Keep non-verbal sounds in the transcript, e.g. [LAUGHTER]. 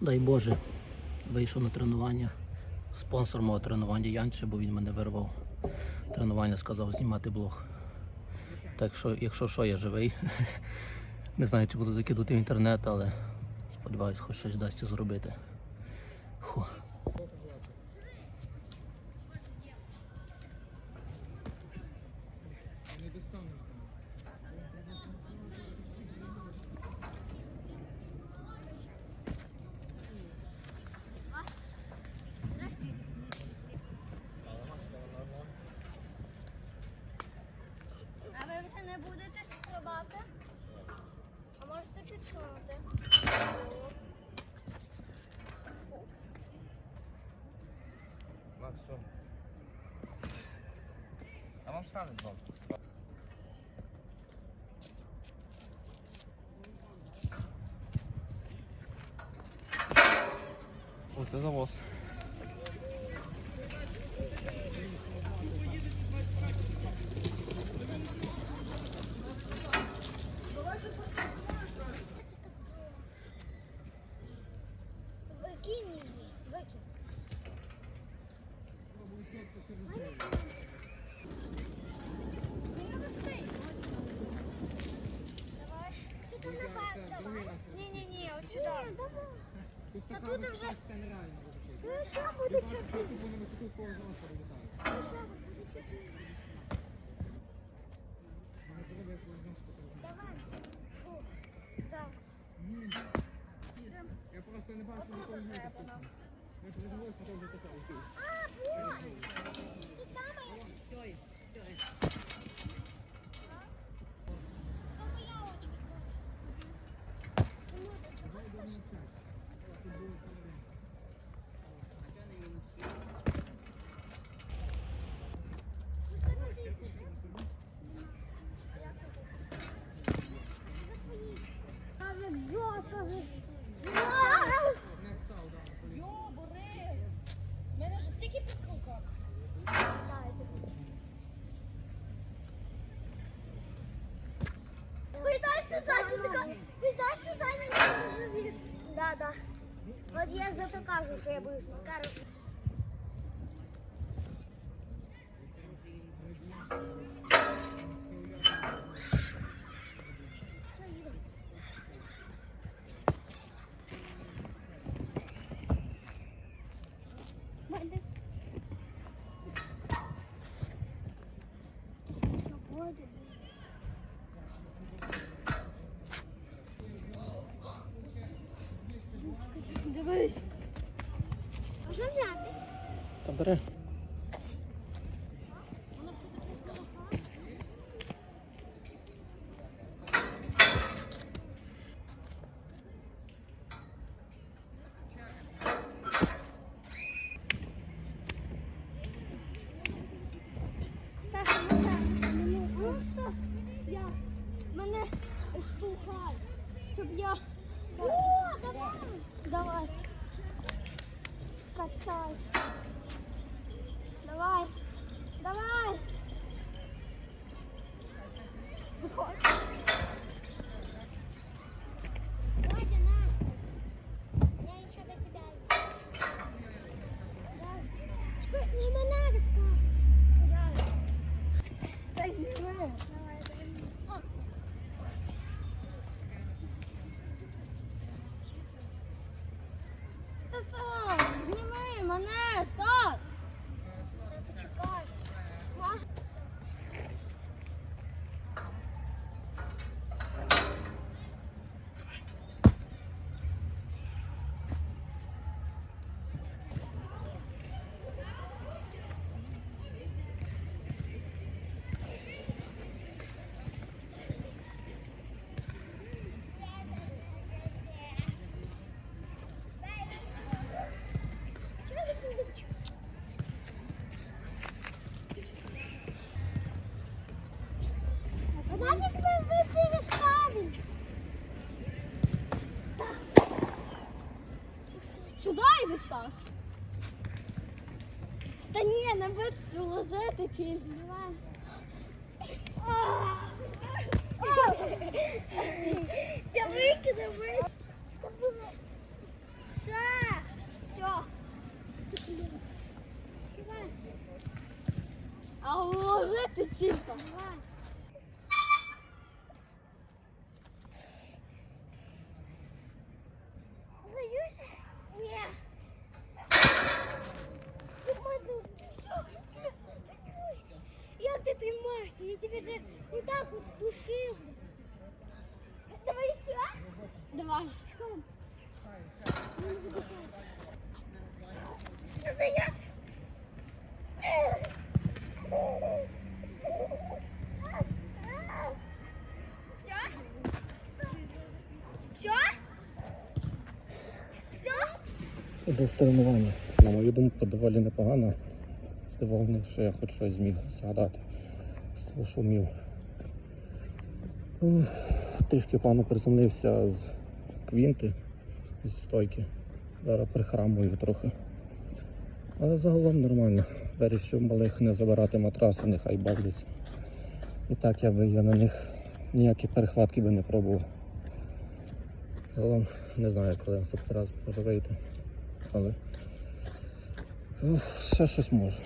дай Боже, вийшов на тренування. Спонсор мого тренування Янче, бо він мене вирвав. Тренування сказав знімати блог. Так що, якщо що, я живий. [LAUGHS] Не знаю, чи буду закидувати в інтернет, але сподіваюсь, хоч щось вдасться зробити. Фу. А ви вже не будете стрибати? А можете підсунути? Макс. А вам ставить вам? О, це завоз. Та тут вже... Ну, що буде чути? Давай. Фу. Зараз. Я просто не бачу ніколи не. Я ж задивився, що вже таке. А, боже. І там є. Мама, я очки. Ну, до чого це Йо, Борис! У мене вже стільки піскука. Пытаешь ты сзади, такой, пытаешь ты сзади, на живі. Да, да. Вот я зато кажу, що я боюсь. Короче. Мене. Дивись. Можна взяти? Та бери. Мене, ну, я, мене штовхай, щоб я... О, давай! Катай. Давай. Давай. Підходь. Водя, на. Я еще до тебя. Чекай, не мене розкажи. Дай зніми. Давай, дай. О. Та так, зніми мене, став. Сюда йди, Стас. Да не на ложити чи. Давай. Все викидай, викидай. Все. Все. А ложити тільки. Давай. Як ти тримаєшся? Я тебе же вот так вот душил. Давай еще. Давай. Заяц. Все? Все? Все? До тренування, на мою думку, доволі непогано. Здивований, що я хоч щось зміг згадати з того, що вмів. Трішки пану приземлився з квінти, зі стойки. Зараз прихрамую трохи. Але загалом нормально. Вирішив малих не забирати матраси, нехай бавляться. І так я би я на них ніякі перехватки би не пробував. Загалом не знаю, коли наступний раз може вийти. Але ух, ще щось можу.